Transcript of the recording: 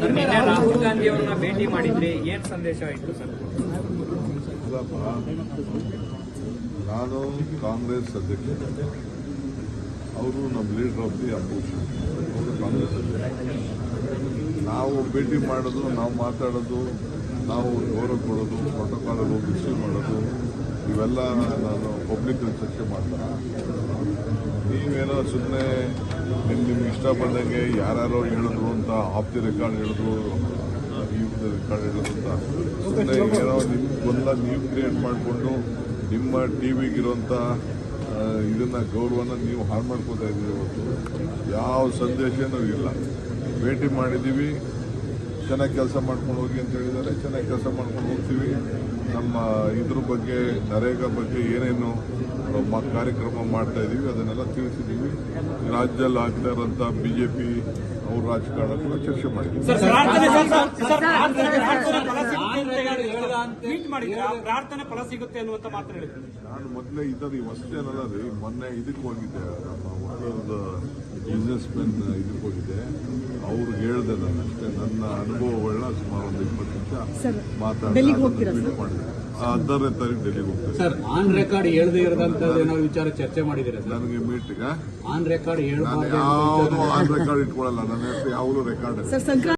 ನಿನ್ನೆ ರಾಹುಲ್ ಗಾಂಧಿ ಅವರನ್ನ ಭೇಟಿ ಮಾಡಿದ್ರಿ ಏನ್ ಸಂದೇಶ ಆಯ್ತು ಸರ್? ನಾನು ಕಾಂಗ್ರೆಸ್ ಅಧ್ಯಕ್ಷ ಅವರು ನಮ್ಮ ಲೀಡರ್ ಆಫ್ ದಿ ಅಪೋಸಿಷನ್ ಅವರು ಕಾಂಗ್ರೆಸ್ ಅಧ್ಯಕ್ಷ. ನಾವು ಭೇಟಿ ಮಾಡೋದು ನಾವು ಮಾತಾಡೋದು ನಾವು ಗೌರವ ಕೊಡೋದು ಪ್ರೋಟೋಕಾಲಲ್ಲಿ ಹೋಗಿ ರಿಸೀವ್ ಮಾಡೋದು ಇವೆಲ್ಲ ನಾನು ಪಬ್ಲಿಕ್ ಚರ್ಚೆ ಮಾಡ್ತಾರೆ ನೀವೇನೋ ಸುಮ್ಮನೆ ನಿಮ್ ನಿಮ್ಗೆ ಇಷ್ಟಪಡ್ದಂಗೆ ಯಾರ್ಯಾರೋ ಹೇಳಿದ್ರು ಅಂತ ಆಪ್ತಿ ರೆಕಾರ್ಡ್ ಹೇಳಿದ್ರು ನೀವು ರೆಕಾರ್ಡ್ ಹೇಳಿದ್ರು ಅಂತ. ಸುಮ್ಮನೆ ಏನೋ ನಿಮ್ಗೆ ಗೊಂದಲ ನೀವು ಕ್ರಿಯೇಟ್ ಮಾಡಿಕೊಂಡು ನಿಮ್ಮ ಟಿ ವಿಗಿರೋಂಥ ಇದನ್ನ ಗೌರವನ ನೀವು ಹಾಳು ಮಾಡ್ಕೋತಾ ಇದ್ದೀವಿ ಇವತ್ತು ಯಾವ ಸಂದೇಶನೂ ಇಲ್ಲ. ಭೇಟಿ ಮಾಡಿದ್ದೀವಿ ಚೆನ್ನಾಗಿ ಕೆಲಸ ಮಾಡ್ಕೊಂಡು ಹೋಗಿ ಅಂತ ಹೇಳಿದ್ದಾರೆ ಚೆನ್ನಾಗಿ ಕೆಲಸ ಮಾಡ್ಕೊಂಡು ಹೋಗ್ತೀವಿ ನಮ್ಮ ಇದ್ರ ಬಗ್ಗೆ ನರೇಗಾ ಬಗ್ಗೆ ಏನೇನು ಕಾರ್ಯಕ್ರಮ ಮಾಡ್ತಾ ಇದೀವಿ ಅದನ್ನೆಲ್ಲ ತಿಳಿಸಿದ್ದೀವಿ ರಾಜ್ಯದಲ್ಲಿ ಆಗ್ತಾ ಇರೋಂಥ ಬಿ ಜೆ ಪಿ ಅವ್ರ ರಾಜಕಾರಣ ಕೂಡ ಚರ್ಚೆ ಮಾಡಿದ್ದೀವಿ ಸರ್ ಪ್ರಾರ್ಥನೆ ಸರ್, ಸರ್, ಸರ್, ಪ್ರಾರ್ಥನೆ ಪ್ರಾರ್ಥನೆ ಫಲ ಸಿಗುತ್ತೆ ಅಂತ ಹೇಳಿ ಟ್ವೀಟ್ ಮಾಡಿದ್ರ ಪ್ರಾರ್ಥನೆ ಫಲ ಸಿಗುತ್ತೆ ಅನ್ನುವಂತ ಮಾತ್ರ ಹೇಳಿದ್ರು ನಾನು ಮೊದಲೇ ಇದ್ದಾರೆ ಹೊಸದೇನಲ್ಲ ರೀ ಮೊನ್ನೆ ಇದಕ್ಕೆ ಹೋಗಿದ್ದೆ ನಮ್ಮ ಒಂದು ಬಿಸ್ನೆಸ್ ಮೆನ್ ಇದಕ್ಕೆ ಹೋಗಿದ್ದೆ ಹೇಳ್ದೆ ನಾನು ಅಷ್ಟೇ. ನನ್ನ ಅನುಭವಗಳನ್ನ ಸುಮಾರು ಒಂದು ಇಪ್ಪತ್ತು ಸರ್, ನಿಮಿಷ ಮಾತಾಡಿ ಹೋಗ್ತೀರಾ ಹದಿನಾರನೇ ತಾರೀಕು ಡೆಲ್ಲಿಗೆ ಹೋಗ್ತೇನೆ. ಸರ್ ಆನ್ ರೆಕಾರ್ಡ್ ಹೇಳದೇ ಇರದಂತ ಏನೋ ವಿಚಾರ ಚರ್ಚೆ ಮಾಡಿದ್ದೀರಾ ಸರ್? ನನಗೆ ಮೀಟಿಂಗ್ ಆನ್ ರೆಕಾರ್ಡ್ ನಾನು ಯಾವ್ದು ಆನ್ ರೆಕಾರ್ಡ್ ಇಟ್ಕೊಳ್ಳಲ್ಲ ನನ್ನ ಹೆಸರು ಯಾವಾಗಲೂ ರೆಕಾರ್ಡ್ ಸರ್ ಸಂಕ್ರಾಂತಿ